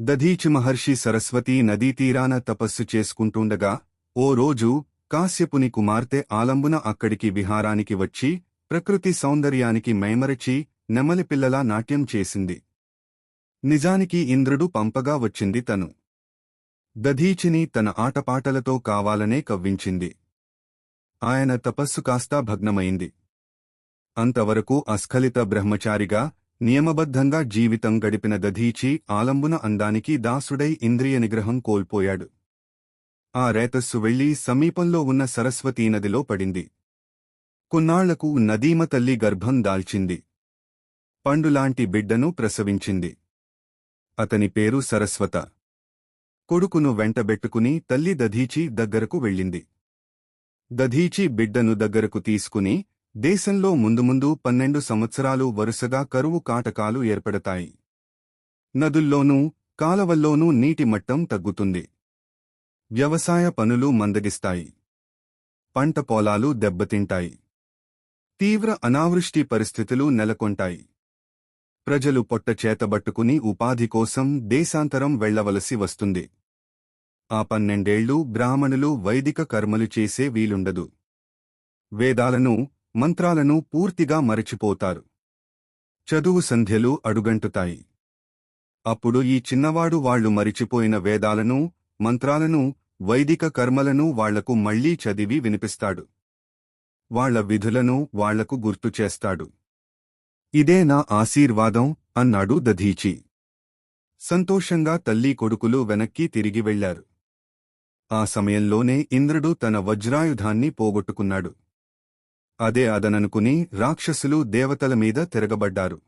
దధీచి మహర్షి సరస్వతీ నదీ తీరాన తపస్సు చేసుకుంటుండగా ఓ రోజు కాశ్యపుని కుమార్తె ఆలంబున అక్కడికి విహారానికి వచ్చి ప్రకృతి సౌందర్యానికి మైమరచి నెమలిపిల్లలా నాట్యం చేసింది. నిజానికి ఇంద్రుడు పంపగా వచ్చింది తను. దధీచిని తన ఆటపాటలతో కావాలనే కవ్వించింది. ఆయన తపస్సు కాస్తా భగ్నమైంది. అంతవరకు అస్ఖలిత బ్రహ్మచారిగా నియమబద్ధంగా జీవితం గడిపిన దధీచి ఆలంబున అందానికి దాసుడై ఇంద్రియ నిగ్రహం కోల్పోయాడు. ఆ రేతస్సు వెళ్ళి సమీపంలో ఉన్న సరస్వతీ నదిలో పడింది. కొన్నాళ్ళకు నదీమ తల్లి గర్భం దాల్చింది. పండులాంటి బిడ్డను ప్రసవించింది. అతని పేరు సరస్వత. కొడుకును వెంటబెట్టుకుని తల్లి దధీచి దగ్గరకు వెళ్ళింది. దధీచి బిడ్డను దగ్గరకు తీసుకుని దేశంలో ముందు ముందు పన్నెండు సంవత్సరాలు వరుసగా కరువు కాటకాలు ఏర్పడతాయి. నదుల్లోనూ కాలవల్లోనూ నీటి మట్టం తగ్గుతుంది. వ్యవసాయ పనులు మందగిస్తాయి. పంట పొలాలు దెబ్బతింటాయి. తీవ్ర అనావృష్టి పరిస్థితులు నెలకొంటాయి. ప్రజలు పొట్ట చేతబట్టుకుని ఉపాధి కోసం దేశాంతరం వెళ్ళవలసి వస్తుంది. ఆ పన్నెండేళ్ళు బ్రాహ్మణులు వైదిక కర్మలు చేసే వీలుండదు. వేదాలను మంత్రాలను పూర్తిగా మరచిపోతారు. చదువు సంధ్యలు అడుగంటుతాయి. అప్పుడు ఈ చిన్నవాడు వాళ్ళు మరిచిపోయిన వేదాలను మంత్రాలను వైదిక కర్మలను వాళ్ళకు మళ్ళీ చదివి వినిపిస్తాడు. వాళ్ళ విధులను వాళ్ళకు గుర్తు చేస్తాడు. ఇదే నా ఆశీర్వాదం అన్నాడు దధీచి. సంతోషంగా తల్లి కొడుకులు వెనక్కి తిరిగి వెళ్ళారు ఆ సమయంలోనే ఇంద్రుడు తన వజ్రాయుధాన్ని పోగొట్టుకున్నాడు. అదే అదననుకుని రాక్షసులు దేవతల మీద తిరగబడ్డారు.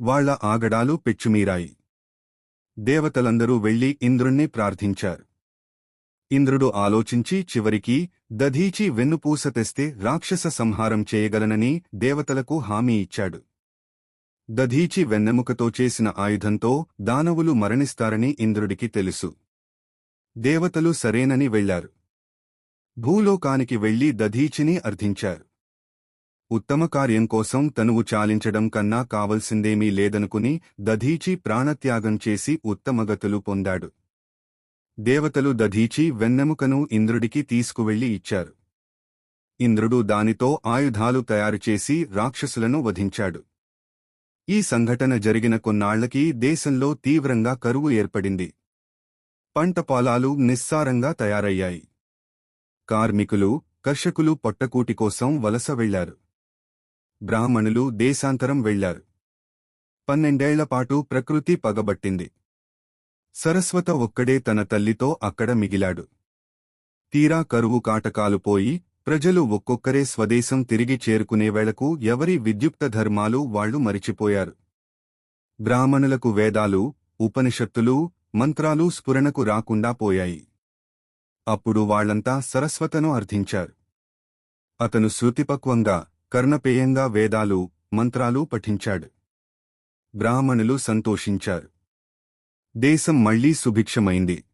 వాళ్ళ ఆగడాలు పెచ్చుమీరాయి. దేవతలందరూ వెళ్ళి ఇంద్రుణ్ణి ప్రార్థించారు. ఇంద్రుడు ఆలోచించి చివరికి దధీచి వెన్నుపూస తెస్తే రాక్షస సంహారం చేయగలనని దేవతలకు హామీ ఇచ్చాడు. దధీచి వెన్నెముకతో చేసిన ఆయుధంతో దానవులు మరణిస్తారని ఇంద్రుడికి తెలుసు. దేవతలు సరేనని వెళ్ళారు భూలోకానికి వెళ్ళి దధీచిని అర్థించారు. ఉత్తమ కార్యం కోసం తనువు చాలించడం కన్నా కావలసిందేమీ లేదనుకుని దధీచి ప్రాణత్యాగం చేసి ఉత్తమగతులు పొందాడు. దేవతలు దధీచి వెన్నెముకను ఇంద్రుడికి తీసుకువెళ్ళి ఇచ్చారు. ఇంద్రుడు దానితో ఆయుధాలు తయారుచేసి రాక్షసులను వధించాడు. ఈ సంఘటన జరిగిన కొన్నాళ్ళకి దేశంలో తీవ్రంగా కరువు ఏర్పడింది. పంట పొలాలు నిస్సారంగా తయారయ్యాయి. కార్మికులు కర్షకులు పొట్టకూటి కోసం వలస వెళ్ళారు. బ్రాహ్మణులు దేశాంతరం వెళ్ళారు. పన్నెండేళ్ళపాటు ప్రకృతి పగబట్టింది. సరస్వత ఒక్కడే తన తల్లితో అక్కడ మిగిలాడు. తీరా కరువు కాటకాలు పోయి ప్రజలు ఒక్కొక్కరే స్వదేశం తిరిగి చేరుకునేవేళకు ఎవరి విద్యుక్త ధర్మాలు వాళ్ళు మరిచిపోయారు. బ్రాహ్మణులకు వేదాలు ఉపనిషత్తులు మంత్రాలు స్ఫురణకు రాకుండా పోయాయి. అప్పుడు వాళ్ళంతా సరస్వతను అర్థించారు. అతను శృతిపక్వంగా కర్ణపేయంగా వేదాలు మంత్రాలు పఠించాడు. బ్రాహ్మణులు సంతోషించారు. దేశం మళ్ళీ సుభిక్షమైంది.